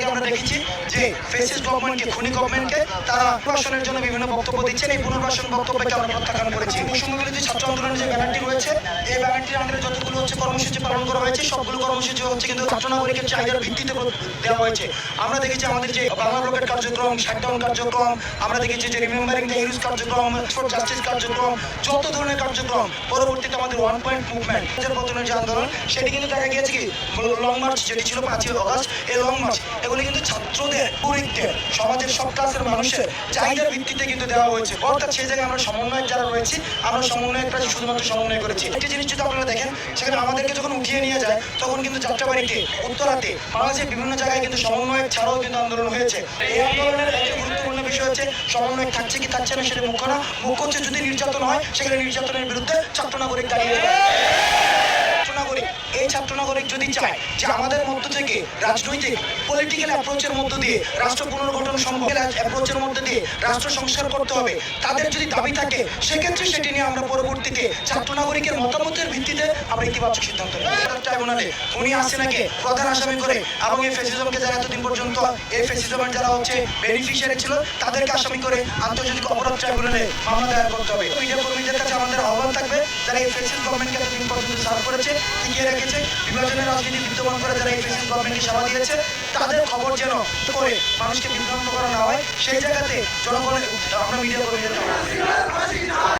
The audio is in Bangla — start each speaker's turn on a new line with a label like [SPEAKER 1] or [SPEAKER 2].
[SPEAKER 1] থেকে আমরা দেখেছি যে ফেসিস গভর্নমেন্টকে খুনি গভর্নমেন্টকে তারা পুনর্বাসনের জন্য বিভিন্ন বক্তব্য দিচ্ছেন এই পুনর্বাসন বক্তব্যকে আমরা প্রত্যাখ্যান করেছি। বৈষম্য বিরোধী ছাত্র আন্দোলনের যে ব্যানারটি রয়েছে এই ব্যানারটির আন্ডারে যতগুলো হচ্ছে কর্মসূচি পালন করা হয়েছে সবগুলো কর্মসূচি হচ্ছে কিন্তু ছাত্র নাগরিকের চাহিদার ভিত্তিতে দেওয়া হয়েছে। আমরা দেখেছি আমাদের যে বাংলা ব্লকের কার্যক্রম শাটডাউন কার্যক্রম আমরা দেখেছি যে রিমেম্বারিং দ্য ইউজ কার্যক্রম ফর জাস্টিস কার্যক্রম যত ধরনের কার্যক্রম পরবর্তীতে আমাদের ওয়ান পয়েন্ট মুভমেন্ট পতনের যে আন্দোলন সেটি কিন্তু দেখা গিয়েছে কি লং মার্চ যেটি ছিল পাঁচই অগস্ট এই লং মার্চ এগুলি কিন্তু ছাত্রদের নাগরিকদের সমাজের সব ক্লাসের মানুষের চাহিদার ভিত্তিতে কিন্তু দেওয়া হয়েছে। অর্থাৎ সেই জায়গায় আমরা সমন্বয়ক যারা রয়েছি, আমরা সমন্বয়করা শুধুমাত্র সমন্বয় করেছি, একটি জিনিস যদি আপনারা দেখেন, সেখানে আমাদেরকে যখন উঠিয়ে নিয়ে যায়, তখন কিন্তু যাত্রাবাড়িতে, উত্তরাতে, বাংলাদেশের বিভিন্ন জায়গায় কিন্তু সমন্বয়ক ছাড়াও কিন্তু আন্দোলন হয়েছে। এই আন্দোলনের একটি গুরুত্বপূর্ণ বিষয় হচ্ছে সমন্বয় থাকছে কি থাকছে না সেটা মুখ্য না। মুখ্য হচ্ছে যদি নির্যাতন হয়, সেখানে নির্যাতনের বিরুদ্ধে ছাত্র নাগরিক দাঁড়িয়ে যাবে ছাত্র নাগরিক এই ছাত্র যদি চায়, যে আমাদের মধ্য থেকে রাজনৈতিক পলিটিক্যাল অ্যাপ্রোচের মধ্য দিয়ে রাষ্ট্র পুনর্গঠন সম্ভব অ্যাপ্রোচের মধ্যে দিয়ে রাষ্ট্র সংস্কার করতে হবে। তাদের যদি দাবি থাকে, সেক্ষেত্রে সেটি নিয়ে আমরা পরবর্তীতে ছাত্র নাগরিকের মতামতের ভিত্তিতে আমরা ইতিবাচক সিদ্ধান্ত ট্রাইব্যুনালে উনি আসেনাকে প্রধান আসামি করে এবং এই ফেসিজমকে যারা এতদিন পর্যন্ত, এই ফেসিজমের যারা হচ্ছে বেনিফিশিয়ারি ছিল, তাদেরকে আসামি করে আন্তর্জাতিক অপরাধ ট্রাইব্যুনালে মামলা দায়ের করতে হবে। মিডিয়া কর্মীদের কাছে যারা এই ফেসিস গভর্নমেন্টকে এতদিন পর্যন্ত সার্ভ করেছে, টিকিয়ে রেখেছে, বিভাজনের রাজনীতি বিদ্যমান করে যারা এই ফেসিস গভর্নমেন্টকে সেবা দিয়েছে, তাদের খবর যেন করে মানুষকে বিভ্রান্ত করা না হয়, সেই জায়গাতে জনগণের আমরা মিডিয়া কর্মীদের